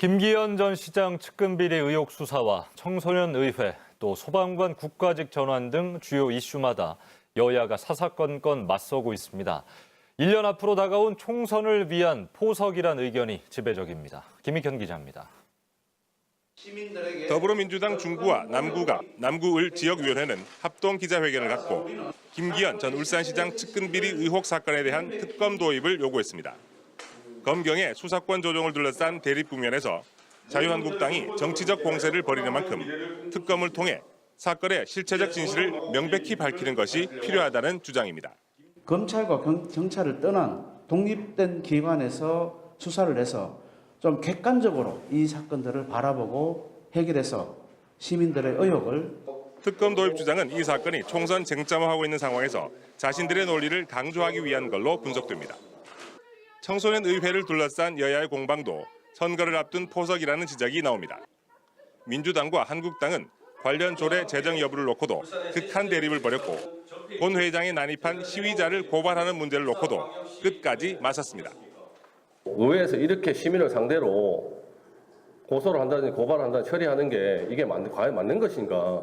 김기현 전 시장 측근 비리 의혹 수사와 청소년 의회 또 소방관 국가직 전환 등 주요 이슈마다 여야가 사사건건 맞서고 있습니다. 1년 앞으로 다가온 총선을 위한 포석이란 의견이 지배적입니다. 김익현 기자입니다. 더불어민주당 중구와 남구가 남구을 지역위원회는 합동 기자회견을 갖고 김기현 전 울산시장 측근 비리 의혹 사건에 대한 특검 도입을 요구했습니다. 검경의 수사권 조정을 둘러싼 대립 국면에서 자유한국당이 정치적 공세를 벌이는 만큼 특검을 통해 사건의 실체적 진실을 명백히 밝히는 것이 필요하다는 주장입니다. 검찰과 경, 경찰을 떠난 독립된 기관에서 수사를 해서 좀 객관적으로 이 사건들을 바라보고 해결해서 시민들의 의혹을 특검 도입 주장은 이 사건이 총선 쟁점화하고 있는 상황에서 자신들의 논리를 강조하기 위한 걸로 분석됩니다. 청소년 의회를 둘러싼 여야의 공방도 선거를 앞둔 포석이라는 지적이 나옵니다. 민주당과 한국당은 관련 조례 제정 여부를 놓고도 극한 대립을 벌였고 본 회장에 난입한 시위자를 고발하는 문제를 놓고도 끝까지 맞섰습니다. 의회에서 이렇게 시민을 상대로 고소를 한다든지 고발을 한다든지 처리하는 게 이게 맞, 과연 맞는 것인가?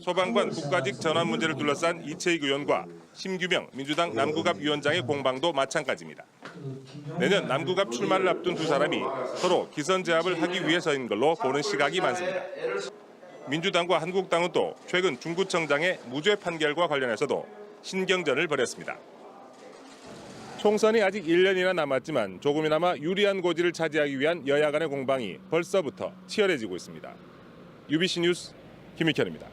소방관 국가직 전환 문제를 둘러싼 이채익 의원과 심규명 민주당 남구갑 위원장의 공방도 마찬가지입니다. 내년 남구갑 출마를 앞둔 두 사람이 서로 기선 제압을 하기 위해서인 걸로 보는 시각이 많습니다. 민주당과 한국당은 또 최근 중구청장의 무죄 판결과 관련해서도 신경전을 벌였습니다. 총선이 아직 1년이나 남았지만 조금이나마 유리한 고지를 차지하기 위한 여야 간의 공방이 벌써부터 치열해지고 있습니다. UBC 뉴스 김익현입니다.